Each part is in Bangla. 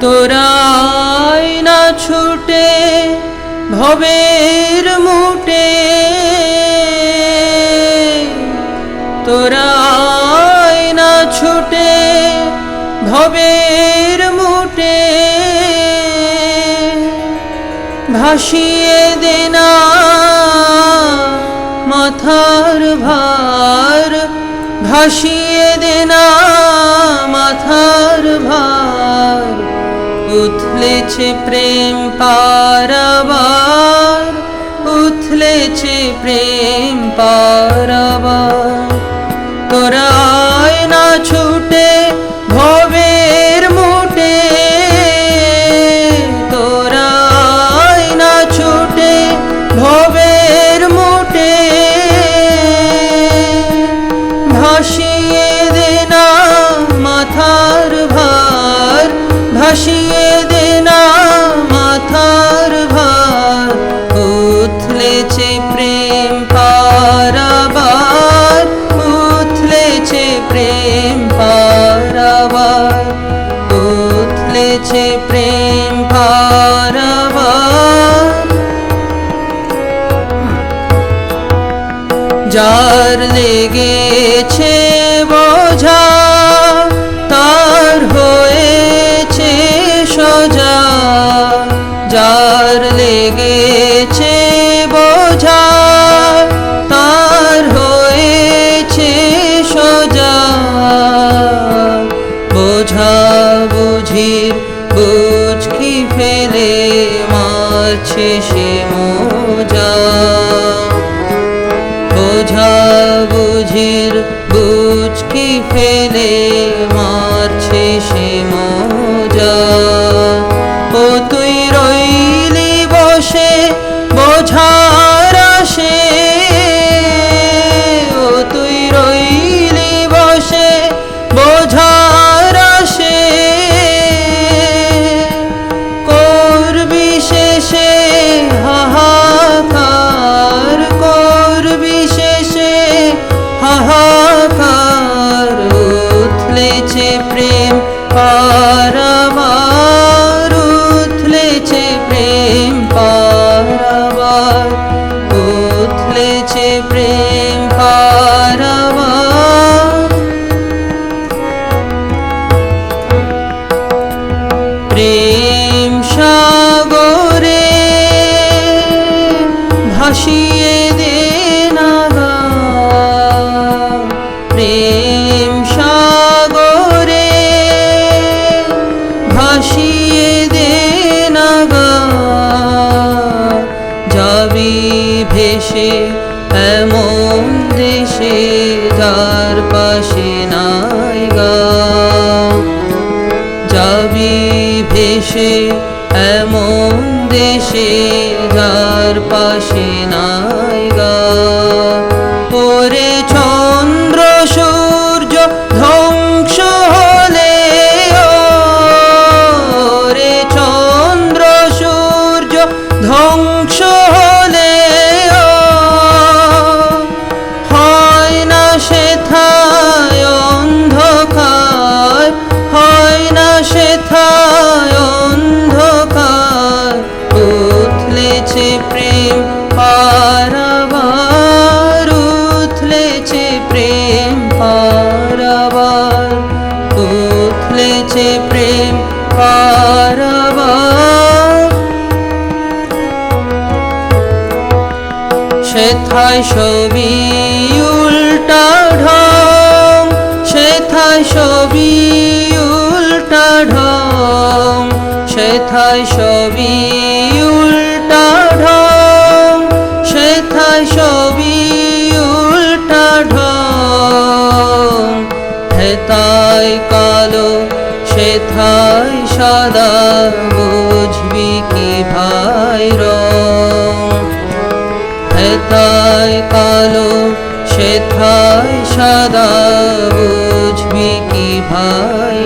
তোরাই না ছুটে ভবের মুটে। তোরাই না ছুটে ভবের মুটে। ভাসিয়ে দেনা মাথার ভার। ভাসিয়ে দেনা মাথার উথলেছে প্রেম পারাবার উথলেছে প্রেম পারাবার। তোরাই না ছুটে ভবের মুটে তোরাই না ছুটে ভবের মুটে। ভাসিয়ে দেনা মাথার ভার, ভাসিয়ে যার লেগেছে বোঝা, তার হয়েছে সোজা। যার লেগেছে বোঝা, তার হয়েছে সোজা। বোঝা বুঝির বুঝকি ফেলে, মারছে সে মোজা ফেলে মারছে প্রেম সাগরে ভাসিয়ে দে নাগা প্রেম সাগরে ভাসিয়ে দে নাগা যাবি ভেসে এমন দেশে, যার পাশে নাই ভেসে এমন দেশে যার পাশে নাই উথলেছে প্রেম পারাবার সেথায় সবই উল্টা ঢং, সেথায় সবই উল্টা ঢং, সেথায় সবই উল্টা ঢং, সেথায় সবই উল্টা ঢং। হেতায় কালো সেথায় সাদা বুঝবি কি ভাই রং? হেতায় কালো সেথায় সাদা বুঝবি কি ভাই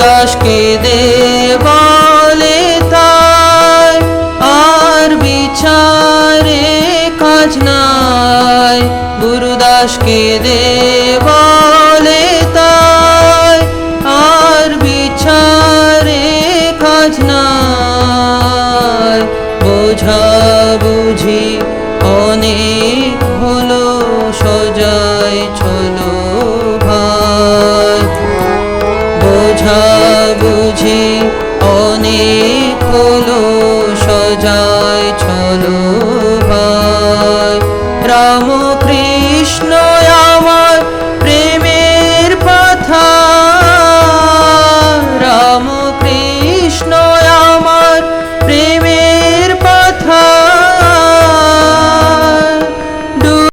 গুরুদাসকে দে বলে তাই। আর বিচারে কাজ নাই। গুরুদাসকে দে বলে তাই। আর বিচারে কাজ নাই। বোঝা বুঝি অনেক বোঝা অনেক হলো সজা।